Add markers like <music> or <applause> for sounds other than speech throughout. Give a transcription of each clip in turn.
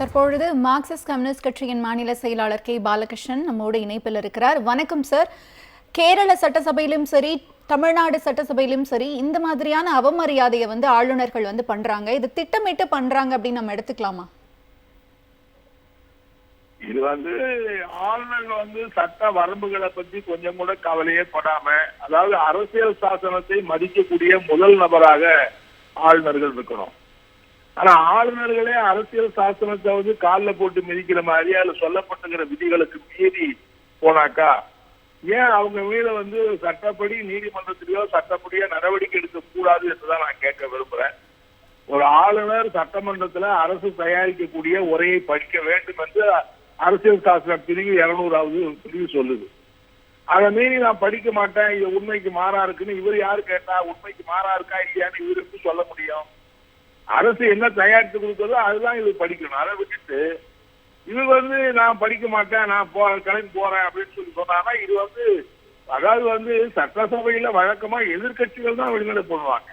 தற்பொழுது Marxist communist கட்சியின் மாநில செயலாளர் கே. பாலகிருஷ்ணன் நம்மோடு இணைப்பில் இருக்கிறார். வணக்கம் சார். கேரள சட்டசபையிலும் சரி தமிழ்நாடு சட்டசபையிலும் சரி இந்த மாதிரியான அவமரியாதையை வந்து ஆளுநர்கள் வந்து பண்றாங்க. இது திட்டமிட்டு பண்றாங்க அப்படின்னு நம்ம எடுத்துக்கலாமா? இது வந்து ஆளுநர்கள் வந்து சட்ட வரம்புகளை பத்தி கொஞ்சம் கூட கவலையே படாம அதாவது அரசியல் சாசனத்தை மதிக்கக்கூடிய முதல் நபராக ஆளுநர்கள் இருக்கணும். ஆனா ஆளுநர்களே அரசியல் சாசனத்தை வந்து காலில் போட்டு மிதிக்கிற மாதிரி அதுல சொல்லப்பட்டுங்கிற விதிகளுக்கு மீறி போனாக்கா ஏன் அவங்க மீத வந்து சட்டப்படி நீதிமன்றத்திலேயோ சட்டப்படியோ நடவடிக்கை எடுக்க கூடாது என்றுதான் நான் கேட்க விரும்புறேன். ஒரு ஆளுநர் சட்டமன்றத்துல அரசு தயாரிக்கக்கூடிய உரையை படிக்க வேண்டும் என்று அரசியல் சாசன பிரிவு இருநூறாவது பிரிவு சொல்லுது. அதை மீறி நான் படிக்க மாட்டேன் இது உண்மைக்கு மாறா இருக்குன்னு இவர் யாரு கேட்டா உண்மைக்கு மாறா இருக்கா இல்லையான்னு இவருக்கு சொல்ல முடியும். அரசு என்ன தயாரித்து கொடுக்குறதோ அதுதான் இது படிக்கணும். அதை விட்டுட்டு இது வந்து நான் படிக்க மாட்டேன் நான் போ கிளம்பி போறேன் அப்படின்னு சொல்லி சொன்னாங்கன்னா இது வந்து அதாவது வந்து சட்டசபையில வழக்கமா எதிர்க்கட்சிகள் தான் வெளிநடை பண்ணுவாங்க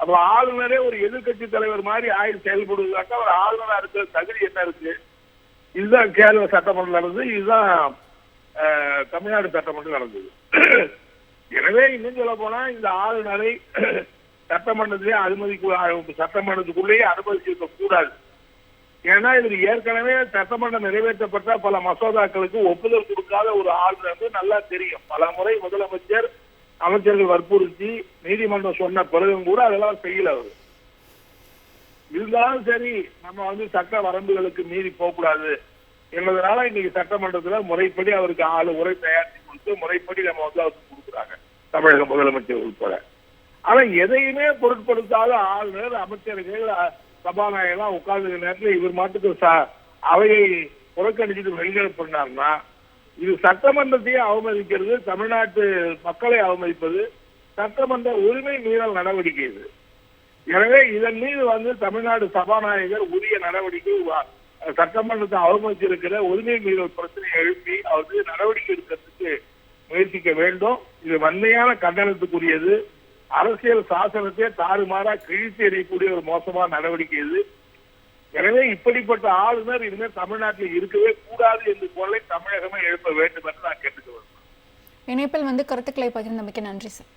அப்ப ஆளுநரே ஒரு எதிர்க்கட்சி தலைவர் மாதிரி ஆயுள் செயல்படுவதாக்கா ஒரு ஆளுநரா இருக்கிற தகுதி என்ன இருக்கு? இதுதான் கேரள சட்டமன்றம் நடந்தது இதுதான் தமிழ்நாடு சட்டமன்றம் நடந்தது. <clears throat> எனவே இன்னும் சொல்ல போனா இந்த ஆளுநரை சட்டமன்றத்திலே அனுமதிக்கு சட்டமன்றத்துக்குள்ளேயே அனுமதிச்சிருக்க கூடாது. ஏன்னா இது ஏற்கனவே சட்டமன்றம் நிறைவேற்றப்பட்ட பல மசோதாக்களுக்கு ஒப்புதல் கொடுக்காத ஒரு ஆள் வந்து நல்லா தெரியும். பல முறை முதலமைச்சர் அமைச்சர்கள் வற்புறுத்தி நீதிமன்றம் சொன்ன பிறகும் கூட அதெல்லாம் செய்யல அவர். இருந்தாலும் சரி நம்ம வந்து சட்ட வரம்புகளுக்கு மீறி போகக்கூடாது என்பதனால இன்னைக்கு சட்டமன்றத்துல முறைப்படி அவருக்கு ஆளு உரை தயாரித்து கொடுத்து முறைப்படி நம்ம வந்து அவருக்கு கொடுக்குறாங்க. தமிழக முதலமைச்சர் உட்பட ஆனா எதையுமே பொருட்படுத்தாத ஆளுநர் அமைச்சர்கள் சபாநாயகர்லாம் உட்கார்ந்து நேரத்துல இவர் மாட்டுக்கு ச- அவையை புறக்கணிச்சுட்டு வெளிநடை பண்ணாருன்னா இது சட்டமன்றத்தையே அவமதிக்கிறது தமிழ்நாட்டு மக்களை அவமதிப்பது சட்டமன்ற உரிமை மீறல் நடவடிக்கை இது. எனவே இதன் மீது வந்து தமிழ்நாடு சபாநாயகர் உரிய நடவடிக்கை சட்டமன்றத்தை அவமதிச்சிருக்கிற உரிமை மீறல் பிரச்சனையை எழுப்பி அவர் மீது நடவடிக்கை எடுக்கிறதுக்கு முயற்சிக்க வேண்டும். இது வன்மையான கண்டனத்துக்குரியது. அரசியல் சாசனத்தை தாறுமாறா கிழித்து எறியக்கூடிய ஒரு மோசமான நடவடிக்கை இது. எனவே இப்படிப்பட்ட ஆளுநர் இனிமேல் தமிழ்நாட்டில் இருக்கவே கூடாது என்று குரலை தமிழகமே எழுப்ப வேண்டும் என்று நான் கேட்டுக்கொள்வேன் இணைப்பில் வந்து கருத்துக்களை பகிர்ந்தமைக்கு நன்றி சார்.